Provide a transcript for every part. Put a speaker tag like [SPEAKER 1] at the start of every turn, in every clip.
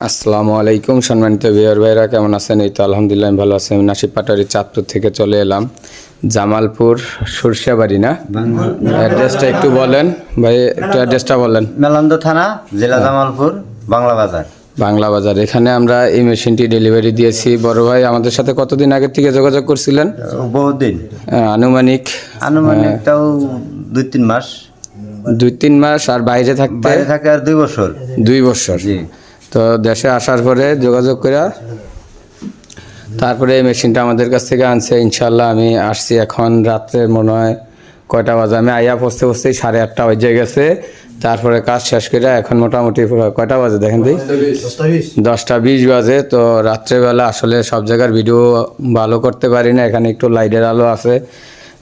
[SPEAKER 1] আসসালামু আলাইকুম সম্মানিত বিহার ভাইরা কেমন আছেন? এই তো আলহামদুলিল্লাহ আমি ভালো আছি। আমি নাসিব পাটারি চাঁদপুর থেকে চলে এলাম। জামালপুর সরষাবাড়ি না? অ্যাড্রেসটা একটু বলেন। ভাই একটু অ্যাড্রেসটা বলেন।
[SPEAKER 2] মেলান্দ থানা জেলা জামালপুর বাংলা বাজার।
[SPEAKER 1] বাংলা বাজার। এখানে আমরা এই মেশিনটি ডেলিভারি দিয়েছি। বড় ভাই আমাদের সাথে কতদিন আগে থেকে যোগাযোগ করছিলেন?
[SPEAKER 2] বহুদিন।
[SPEAKER 1] আনুমানিক
[SPEAKER 2] আনুমানিক তাও দুই তিন মাস।
[SPEAKER 1] দুই তিন মাস আর বাইরে থাকতে?
[SPEAKER 2] বাইরে থাকে আর দুই বছর।
[SPEAKER 1] দুই বছর।
[SPEAKER 2] জি।
[SPEAKER 1] তো দেশে আসার পরে যোগাযোগ করে তারপরে এই মেশিনটা আমাদের কাছ থেকে আনছে ইনশাল্লাহ আমি আসছি এখন রাত্রে মনে হয় কয়টা বাজে, আমি আইয়া পৌঁছতে পৌঁছতেই সাড়ে আটটা বেজে গেছে। তারপরে কাজ শেষ করে এখন মোটামুটি কয়টা বাজে দেখেন দিই? দশটা বিশ বাজে, তো রাত্রেবেলা আসলে সব জায়গার ভিডিও ভালো করতে পারি না, এখানে একটু লাইটের আলো আছে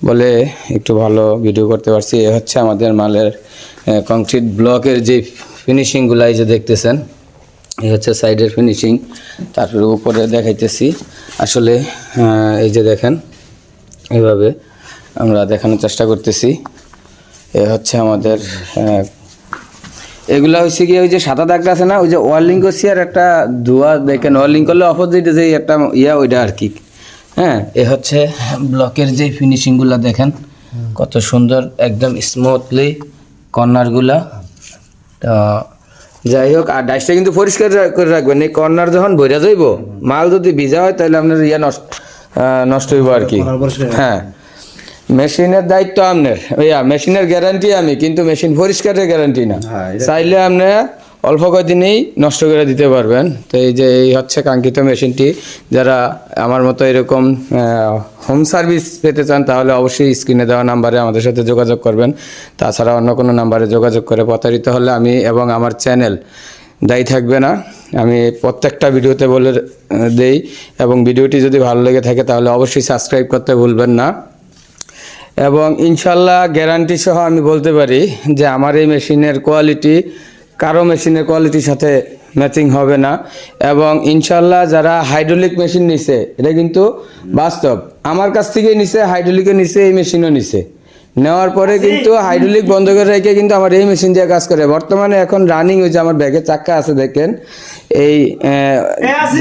[SPEAKER 1] বলে একটু ভালো ভিডিও করতে পারছি। এ হচ্ছে আমাদের মালের কংক্রিট ব্লকের যে ফিনিশিংগুলো এই যে দেখতেছেন। এই হচ্ছে সাইডের ফিনিশিং তারপরে উপরে দেখাইতেছি। আসলে এই যে দেখেন, এইভাবে আমরা দেখানোর চেষ্টা করতেছি। এ হচ্ছে আমাদের এগুলা হচ্ছে কি ওই যে সাদা দাগটা আছে না, ওই যে ওয়ার্লিং করছি আর একটা ধোয়া দেখেন ওয়ার্লিং করলে অপোজিটে যে একটা ইয়া, ওইটা আর কি। হ্যাঁ এ হচ্ছে ব্লকের যে ফিনিশিংগুলো দেখেন, কত সুন্দর, একদম স্মুথলি কর্নারগুলা তো যাই হোক আর ডাইসটা কিন্তু পরিষ্কার করে রাখবেন। এই কর্নার যখন বইরা যাইব মাল যদি ভিজা হয় তাহলে আপনার ইয়া নষ্ট নষ্ট হইব আর কি। হ্যাঁ। মেশিনের দায়িত্ব আপনার। ইয়া মেশিনের গ্যারান্টি আমি কিন্তু মেশিন পরিষ্কারের গ্যারান্টি না।
[SPEAKER 2] হ্যাঁ,
[SPEAKER 1] চাইলে আপনি অল্প কদিনেই নষ্ট করে দিতে পারবেন। তো এই যে এই হচ্ছে কাঙ্ক্ষিত মেশিনটি, যারা আমার মতো এরকম হোম সার্ভিস পেতে চান, তাহলে অবশ্যই স্ক্রিনে দেওয়া নাম্বারে আমাদের সাথে যোগাযোগ করবেন। তাছাড়া অন্য কোনো নাম্বারে যোগাযোগ করে প্রতারিত হলে আমি এবং আমার চ্যানেল দায়ী থাকবে না। আমি প্রত্যেকটা ভিডিওতে বলে দেই, এবং ভিডিওটি যদি ভালো লেগে থাকে, তাহলে অবশ্যই সাবস্ক্রাইব করতে ভুলবেন না। এবং ইনশাল্লাহ গ্যারান্টি সহ আমি বলতে পারি যে আমার এই মেশিনের কোয়ালিটি কারও মেশিনের কোয়ালিটির সাথে ম্যাচিং হবে না। এবং ইনশাল্লাহ যারা হাইড্রোলিক মেশিন নিছে এটা কিন্তু বাস্তব। আমার কাছ থেকে নিছে হাইড্রোলিকে নিছে এই মেশিনও নিছে। নেওয়ার পরে কিন্তু হাইড্রোলিক বন্ধ করে রেখে কিন্তু আমার এই মেশিন দিয়ে কাজ করে। বর্তমানে এখন রানিং হয়েছে আমার ব্যাগে চাক্কা আছে দেখেন এই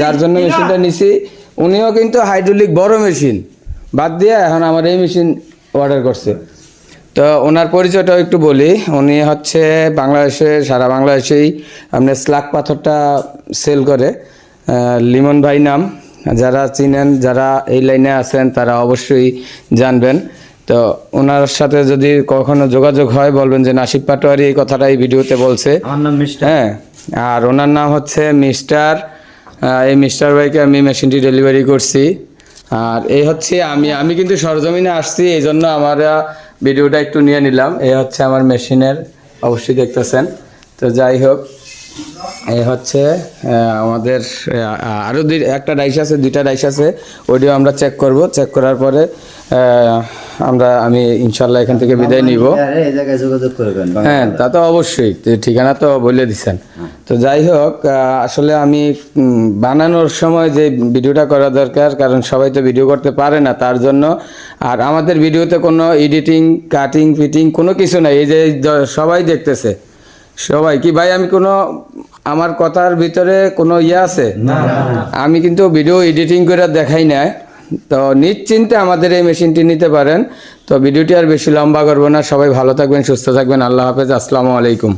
[SPEAKER 1] যার জন্য মেশিনটা নিছি। উনিও কিন্তু হাইড্রোলিক বড় মেশিন বাদ দিয়ে এখন আমার এই মেশিন অর্ডার করছে। তো ওনার পরিচয়টাও একটু বলি। উনি হচ্ছে বাংলাদেশে সারা বাংলাদেশেই আপনার স্লাক পাথরটা সেল করে লিমন ভাই নাম। যারা চিনেন যারা এই লাইনে আছেন তারা অবশ্যই জানবেন। তো ওনার সাথে যদি কখনো যোগাযোগ হয় বলবেন যে নাসিব পাটোয়ারি এই কথাটা এই ভিডিওতে বলছে।
[SPEAKER 2] আমার নাম মিস্টার।
[SPEAKER 1] হ্যাঁ আর ওনার নাম হচ্ছে মিস্টার এই মিস্টার ভাইকে আমি মেশিনটি ডেলিভারি করছি। আর এই হচ্ছে আমি আমি কিন্তু সরজমিনে আসছি, এই জন্য আমরা ভিডিওটা একটু নিয়ে নিলাম। এই হচ্ছে আমার মেশিনের, অবশ্যই দেখতেছেন। তো যাই হোক, এই হচ্ছে আমাদের আরও দুই, একটা ডাইস আছে, দুইটা ডাইস আছে, ওইটিও আমরা চেক করব। চেক করার পরে আমরা আমি ইনশাল্লাহ এখান থেকে বিদায় নিব। হ্যাঁ তা তো অবশ্যই ঠিকানা তো বলে দিচ্ছেন তো যাই হোক আসলে আমি বানানোর সময় যে ভিডিওটা করা দরকার কারণ সবাই তো ভিডিও করতে পারে না তার জন্য। আর আমাদের ভিডিওতে কোনো এডিটিং কাটিং ফিটিং কোনো কিছু নাই এই যে সবাই দেখতেছে। সবাই কি ভাই আমি কোনো আমার কথার ভিতরে কোনো ইয়ে আছে? আমি কিন্তু ভিডিও এডিটিং করে দেখাই না তো নিশ্চিন্তে আমাদের এই মেশিনটি নিতে পারেন। তো ভিডিওটি আর বেশি লম্বা করব না। সবাই ভালো থাকবেন, সুস্থ থাকবেন। আল্লাহ হাফেজ। আসসালামু আলাইকুম।